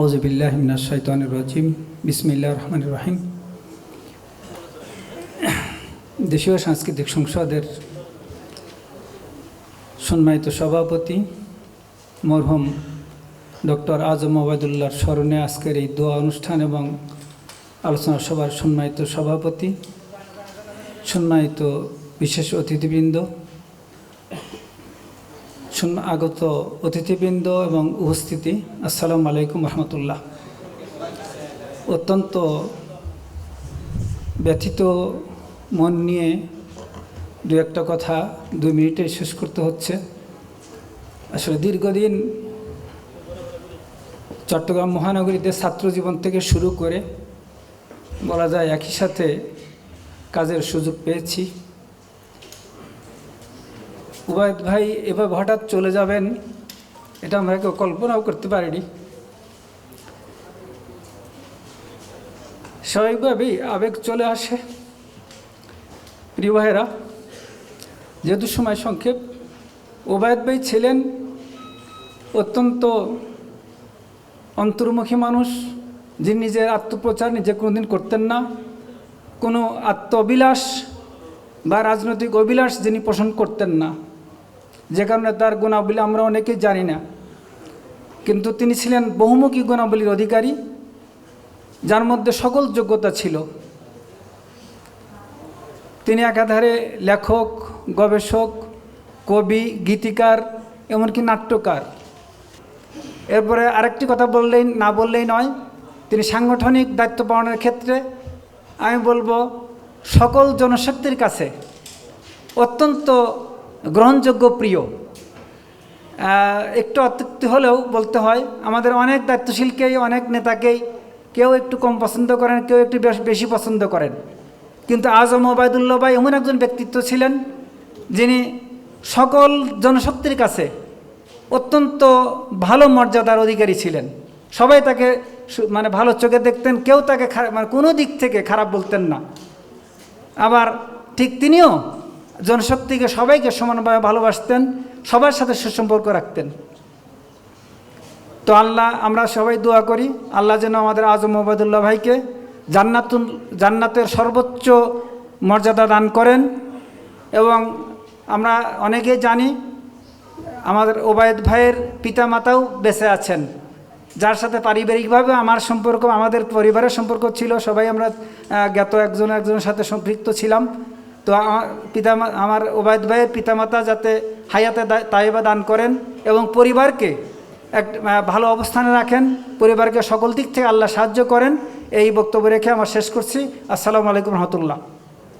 আউজবিল্লাহ বিসমিল্লাহ রহমান রাহিম। দেশীয় সাংস্কৃতিক সংসদের সম্মানিত সভাপতি, মরহুম ডক্টর আজম ওবায়দুল্লাহর স্মরণে আজকের এই দোয়া অনুষ্ঠান এবং আলোচনা সভার সম্মানিত সভাপতি, সম্মানিত বিশেষ অতিথিবৃন্দ শুন- আগত অতিথিবৃন্দ এবং উপস্থিতি। আসসালামু আলাইকুম রহমতুল্লাহ। অত্যন্ত ব্যথিত মন নিয়ে দু একটা কথা দুই মিনিটে শেষ করতে হচ্ছে। আসলে দীর্ঘদিন চট্টগ্রাম মহানগরীতে ছাত্র জীবন থেকে শুরু করে বলা যায় একই সাথে কাজের সুযোগ পেয়েছি। উবায়দ ভাই এভাবে হঠাৎ চলে যাবেন, এটা আমরা কেউ কল্পনাও করতে পারিনি। স্বাভাবিকভাবেই আবেগ চলে আসে। প্রিয় ভাইয়েরা, যেহেতু সময় সংক্ষেপ ওবায়দ ভাই ছিলেন অত্যন্ত অন্তর্মুখী মানুষ। যিনি নিজের আত্মপ্রচার নিজে কোনোদিন করতেন না। কোনো আত্ম অবিলাস বা রাজনৈতিক অভিলাষ যিনি পোষণ করতেন না। যে কারণে তার গুণাবলী আমরা অনেকেই জানি না। কিন্তু তিনি ছিলেন বহুমুখী গুণাবলীর অধিকারী, যার মধ্যে সকল যোগ্যতা ছিল। তিনি একাধারে লেখক, গবেষক, কবি, গীতিকার, এমনকি নাট্যকার। এরপরে আরেকটি কথা বললেই, না বললেই নয়, তিনি সাংগঠনিক দায়িত্ব পালনের ক্ষেত্রে আমি বলব, সকল জনশক্তির কাছে অত্যন্ত গ্রহণযোগ্য প্রিয়। একটু অত্যুক্তি হলেও বলতে হয়, আমাদের অনেক দায়িত্বশীলকেই, অনেক নেতাকেই কেউ একটু কম পছন্দ করেন, কেউ একটু বেশ- বেশি পছন্দ করেন। কিন্তু আজম ওবায়দুল্লাহ ভাই এমন একজন ব্যক্তিত্ব ছিলেন, যিনি সকল জনশক্তির কাছে অত্যন্ত ভালো মর্যাদার অধিকারী ছিলেন। সবাই তাকে মানে ভালো চোখে দেখতেন, কেউ তাকে মানে কোনো দিক থেকে খারাপ বলতেন না। আবার ঠিক তিনিও জনশক্তিকে সবাইকে সমানভাবে ভালোবাসতেন, সবার সাথে সুসম্পর্ক রাখতেন। তো আল্লাহ, আমরা সবাই দোয়া করি, আল্লাহ যেন আমাদের আজম ওবায়দুল্লাহ ভাইকে জান্নাতুল জান্নাতের সর্বোচ্চ মর্যাদা দান করেন এবং আমরা অনেকেই জানি আমাদের ওবায়দ ভাইয়ের পিতামাতাও বেঁচে আছেন, যার সাথে পারিবারিকভাবে আমার সম্পর্ক, আমাদের পরিবারের সম্পর্ক ছিল, সবাই আমরা জ্ঞাত একজন একজনের সাথে সম্পৃক্ত ছিলাম। তো আমার পিতা আমার ওবায়দ ভাইয়ের পিতামাতা যাতে হায়াতে তাইবা দান করেন এবং পরিবারকে এক ভালো অবস্থানে রাখেন, পরিবারকে সকল দিক থেকে আল্লাহ সাহায্য করেন, এই বক্তব্য রেখে আমার শেষ করছি। আসসালামু আলাইকুম রহমতুল্লাহ।